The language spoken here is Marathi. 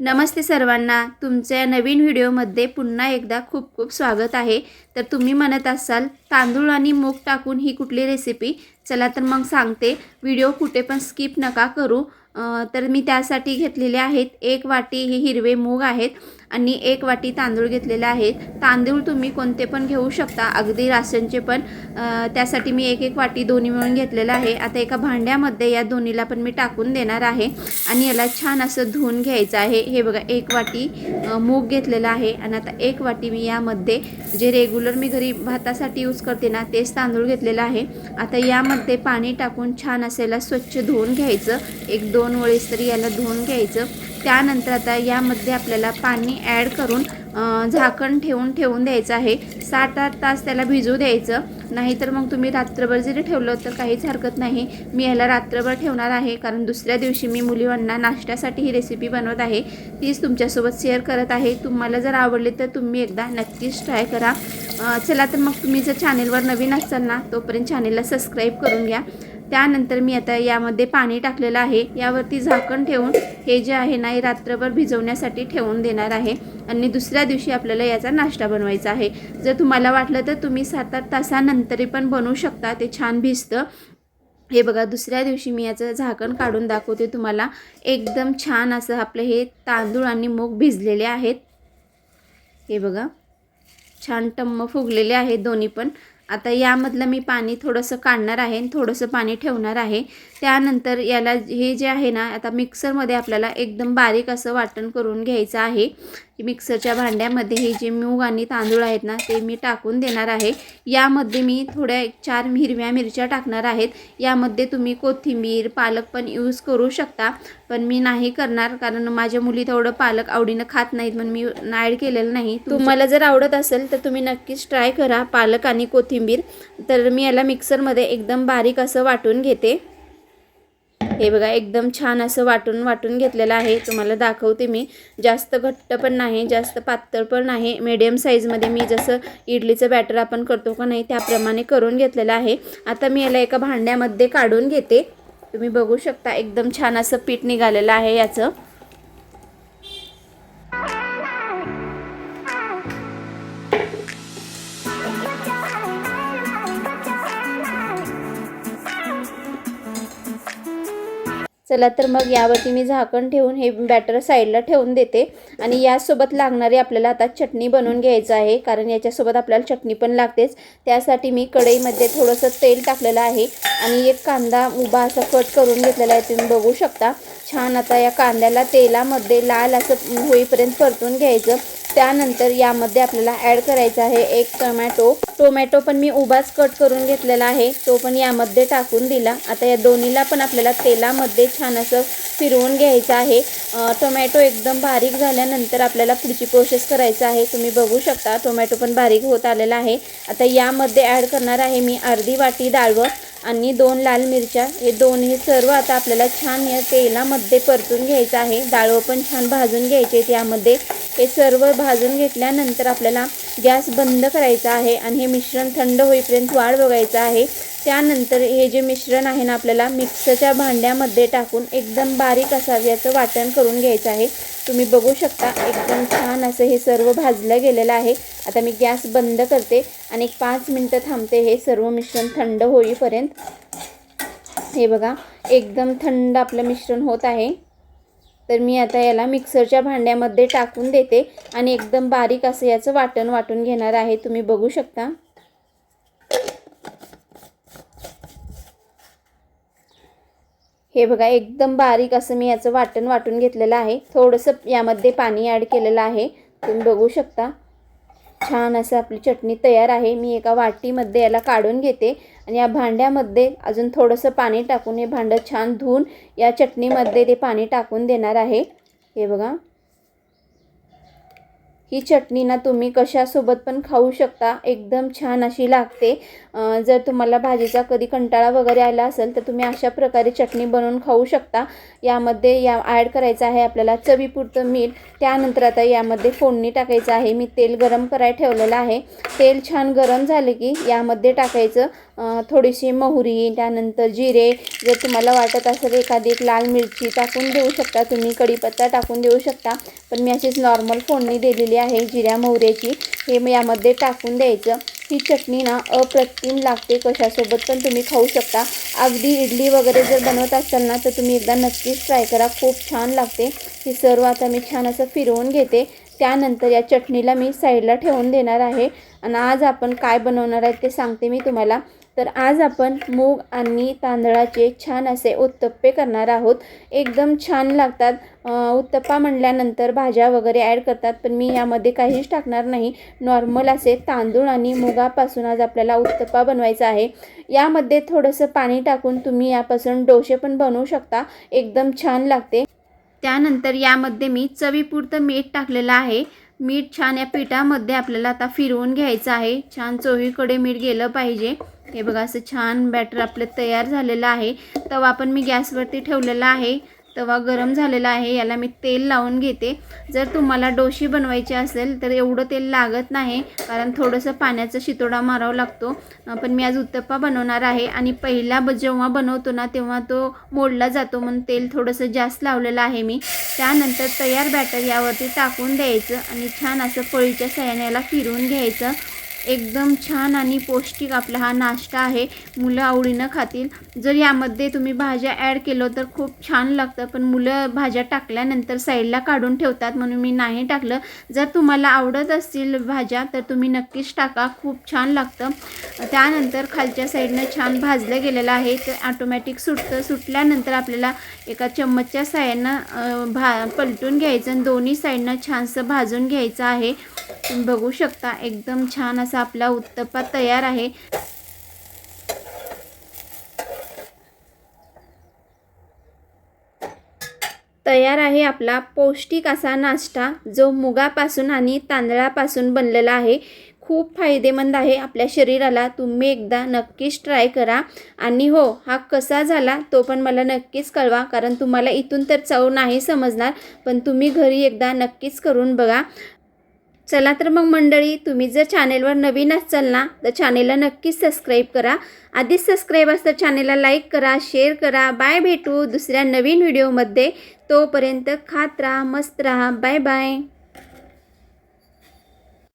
नमस्ते सर्वांना. तुमच्या नवीन व्हिडिओमध्ये पुन्हा एकदा खूप खूप स्वागत आहे. तर तुम्ही म्हणत असाल तांदूळ आणि मूग टाकून ही कुठली रेसिपी चला तर मग सांगते. व्हिडिओ कुठे पण स्किप नका करू. तर मी त्यासाठी घेतलेले आहेत एक वाटी हे हिरवे मूग आहेत. आणि एक वाटी तांदूळ घेतलेले आहेत. तांदूळ तुम्ही कोणते पण घेऊ शकता. अगदी राशनचे पण त्यासाठी मी एक एक वाटी दोन्ही मिळून घेतलेलं आहे. आता एका भांड्यामध्ये या दोन्हीला पण मी टाकून देणार आहे. आणि याला छान असं धुवून घ्यायचं आहे. हे बघा एक वाटी मूग घेतलेला आहे. आणि आता एक वाटी मी यामध्ये जे रेग्युलर मी घरी भातासाठी यूज करते ना तेच तांदूळ घेतलेलं आहे. आता यामध्ये पाणी टाकून छान असेला स्वच्छ धुवून घ्यायचं. एक दोन वेळेस तरी याला धुवून घ्यायचं. त्यानंतर आता यामध्ये आपल्याला पाणी ॲड करून झाकण ठेवून ठेवून द्यायचं आहे. सात आठ तास त्याला भिजू द्यायचं. नाहीतर मग तुम्ही रात्रभर जरी ठेवलं तर काहीच हरकत नाही. मी ह्याला रात्रभर ठेवणार आहे. कारण दुसऱ्या दिवशी मी मुलींना नाश्त्यासाठी ही रेसिपी बनवत आहे. तीच तुमच्यासोबत शेअर करत आहे. तुम्हाला जर आवडली तर तुम्ही एकदा नक्कीच ट्राय करा. चला तर मग तुम्ही जर चॅनेलवर नवीन असाल ना तोपर्यंत चॅनेलला सबस्क्राईब करून घ्या. त्यानंतर मी आता यामध्ये पाणी टाकलेलं आहे. यावरती झाकण ठेवून हे जे आहे ना हे रात्रभर भिजवण्यासाठी ठेवून देणार आहे. आणि दुसऱ्या दिवशी आपल्याला याचा नाश्ता बनवायचा आहे. जर तुम्हाला वाटलं तर तुम्ही सात आठ तासानंतरही पण बनवू शकता. ते छान भिजतं. हे बघा दुसऱ्या दिवशी मी याचं झाकण काढून दाखवते तुम्हाला. एकदम छान असं आपलं हे तांदूळ आणि मूग भिजलेले आहेत. हे बघा छान टम्म फुगलेले आहेत दोन्ही पण. आता यामधलं मी पाणी थोडंसं काढणार आहे आणि थोडंसं पाणी ठेवणार आहे. त्यानंतर याला हे जे आहे ना आता मिक्सरमध्ये आपल्याला एकदम बारीक असं वाटण करून घ्यायचं आहे. मिक्सरच्या भांड्यामध्ये हे जे मूग आणि तांदूळ आहेत ना ते मी टाकून देणार आहे. यामध्ये मी थोड्या एक चार हिरव्या मिरच्या टाकणार आहेत. यामध्ये तुम्ही कोथिंबीर पालक पण यूज करू शकता. पण मी नाही करणार कारण माझ्या मुली तेवढं पालक आवडीनं खात नाहीत म्हणून मी ॲड केलेलं नाही. तुम्हाला जर आवडत असेल तर तुम्ही नक्कीच ट्राय करा पालक आणि कोथिंबीर. तर मी याला मिक्सरमध्ये एकदम बारीक असं वाटून घेते. हे बघा एकदम छान असं वाटून वाटून घेतलेलं आहे. तुम्हाला दाखवते मी. जास्त घट्ट पण नाही जास्त पातळ पण नाही. मीडियम साईजमध्ये मी जसं इडलीचं बॅटर आपण करतो का नाही त्याप्रमाणे करून घेतलेलं आहे. आता मी याला एका भांड्यामध्ये काढून घेते. तुम्ही बघू शकता एकदम छान असं पीठ निघालेलं आहे याचं. चला तर मग यावरती मी झाकण ठेवून हे बॅटर साईडला ठेवून देते. आणि यासोबत लागणारी आपल्याला आता चटणी बनवून घ्यायचं आहे कारण याच्यासोबत आपल्याला चटणी पण लागतेच. त्यासाठी मी कढईमध्ये थोडंसं तेल टाकलेलं आहे. आणि एक कांदा उभा असा कट करून घेतलेला आहे तुम्ही बघू शकता. छान आता या कांद्याला तेलामध्ये लाल असं होईपर्यंत परतून घ्यायचं. त्यानंतर यामध्ये आपल्याला ॲड करायचं आहे एक टोमॅटो टोमॅटो पण मी उभाच कट करून घेतलेला आहे. तो पण यामध्ये टाकून दिला. आता या दोन्हीला पण आपल्याला तेलामध्ये छान असं फिरवून घ्यायचं आहे. टोमॅटो एकदम बारीक झाल्यानंतर आपल्याला पुढची प्रोसेस करायचं आहे. तुम्ही बघू शकता टोमॅटो पण बारीक होत आलेला आहे. आता यामध्ये ॲड करणार आहे मी अर्धी वाटी डाळवं आणि दोन लाल मिरच्या हे दोन हे सर्व आता आपल्याला छान या तेलामध्ये परतून घ्यायचं आहे. डाळवं पण छान भाजून घ्यायचे आहेत यामध्ये. हे सर्व भाजून घेतल्यानंतर आपल्याला गॅस बंद करायचा आहे आणि हे मिश्रण थंड होईपर्यंत वाढ बघायचं आहे. त्यानंतर हे जे मिश्रण आहे ना आपल्याला मिक्सरच्या भांड्यामध्ये टाकून एकदम बारीक असावं याचं वाटण करून घ्यायचं आहे. तुम्ही बघू शकता एकदम छान असं हे सर्व भाजलं गेलेलं आहे. आता मी गॅस बंद करते आणि एक पाच मिनटं थांबते हे सर्व मिश्रण थंड होईपर्यंत. हे बघा एकदम थंड आपलं मिश्रण होत आहे. तर मी आता याला मिक्सरच्या भांड्यामध्ये टाकून देते आणि एकदम बारीक असं याचं वाटण वाटून घेणार आहे. तुम्ही बघू शकता. हे बघा एकदम बारीक असं मी याचं वाटण वाटून घेतलेलं आहे. थोडंसं यामध्ये पाणी ॲड केलेलं आहे. तुम्ही बघू शकता. छान असं आपली चटणी तयार आहे. मी एका वाटीमध्ये याला काढून घेते आणि या भांड्यामध्ये अजून थोडंसं पाणी टाकून हे भांडं छान धुवून या चटणीमध्ये ते पाणी टाकून देणार आहे. हे बघा. ही चटणी ना तुम्ही कशासोबत पण खाऊ शकता. एकदम छान अशी लागते. जर तुम्हाला भाजीचा कधी कंटाळा वगैरे आला असेल तर तुम्ही अशा प्रकारे चटणी बनवून खाऊ शकता. यामध्ये या ॲड करायचं आहे आपल्याला चवीपुरतं मीठ. त्यानंतर आता यामध्ये फोडणी टाकायचं आहे. मी तेल गरम करायला ठेवलेलं आहे. तेल छान गरम झाले की यामध्ये टाकायचं थोडीशी मोहरी त्यानंतर जिरे. जर तुम्हाला वाटत असेल एखादी एक लाल मिरची टाकून देऊ शकता तुम्ही कढीपत्ता टाकून देऊ शकता. पण मी अशीच नॉर्मल फोडणी दिलेली आहे जिऱ्या मोहऱ्याची हे यामध्ये टाकून द्यायचं. ही चटणी ना अप्रतिम लागते कशासोबत पण तुम्ही खाऊ शकता. अगदी इडली वगैरे जर बनवत असाल ना तर तुम्ही एकदा नक्कीच ट्राय करा. खूप छान लागते. ही सर्व आता मी छान असं फिरवून घेते. त्यानंतर या चटणीला मी साईडला ठेवून देणार आहे. आणि आज आपण काय बनवणार आहे ते सांगते मी तुम्हाला. तर आज आपण मूग आणि तांदळाचे छान असे उत्तप्पे करणार आहोत. एकदम छान लागतात. उत्तप्पा म्हणल्यानंतर भाज्या वगैरे ॲड करतात पण मी यामध्ये काहीच टाकणार नाही. नॉर्मल असे तांदूळ आणि मुगापासून आज आपल्याला उत्तप्पा बनवायचा आहे. यामध्ये थोडंसं पाणी टाकून तुम्ही यापासून डोसे पण बनवू शकता. एकदम छान लागते. त्यानंतर यामध्ये मी चवीपुरतं मीठ टाकलेलं आहे. मीठ छान या पिठामध्ये आपल्याला आता फिरवून घ्यायचं आहे. छान चोहीकडे मीठ गेलं पाहिजे. हे बघा असं छान बॅटर आपलं तयार झालेलं आहे. तवा पण मी गॅसवरती ठेवलेला आहे. तवा गरम झालेला आहे याला मी तेल लावून घेते. जर तुम्हाला डोशी बनवायची असेल तर एवढं तेल लागत नाही कारण थोडंसं पाण्याचा शितोडा मारावा लागतो. पण मी आज उत्तप्पा बनवणार आहे आणि पहिला ब जेव्हा बनवतो ना तेव्हा तो मोडला जातो म्हणून तेल थोडंसं जास्त लावलेलं आहे मी. त्यानंतर तयार बॅटर यावरती टाकून द्यायचं आणि छान असं पळीच्या सहाय्याने याला फिरवून घ्यायचं. एकदम छान आणि पौष्टिक आपला हा नाश्ता आहे. मुलं आवडीनं खातील. जर यामध्ये तुम्ही भाज्या ॲड केलं तर खूप छान लागतं. पण मुलं भाज्या टाकल्यानंतर साईडला काढून ठेवतात म्हणून मी नाही टाकलं. जर तुम्हाला आवडत असतील भाज्या तर तुम्ही नक्कीच टाका. खूप छान लागतं. त्यानंतर खालच्या साईडनं छान भाजलं गेलेलं आहे. ते ऑटोमॅटिक सुटतं. सुटल्यानंतर आपल्याला एका चम्मचच्या साह्यानं भा पलटून घ्यायचं आणि दोन्ही साईडनं छानसं भाजून घ्यायचं आहे. तुम्ही बघू शकता एकदम छान असा आपला उत्तप्पा तयार आहे. तयार आहे आपला पौष्टिक असा नाश्ता जो मुगापासून आणि तांदळापासून बनलेला आहे. खूप फायदेमंद आहे आपल्या शरीराला तुम्ही एकदा नक्कीच ट्राय करा. आणि हो हा कसा झाला तो पण मला नक्कीच कळवा कारण तुम्हाला इथून तर चव नाही समजणार पण तुम्ही घरी एकदा नक्कीच करून बघा. चला तर मग मंडळी तुम्ही जर चॅनेलवर नवीन असाल ना तर चॅनेलला नक्कीच सबस्क्राईब करा. आधीच सबस्क्राईब असतं चॅनेलला लाईक करा शेअर करा. बाय भेटू दुसऱ्या नवीन व्हिडिओमध्ये तोपर्यंत खात राहा मस्त राहा. Bye bye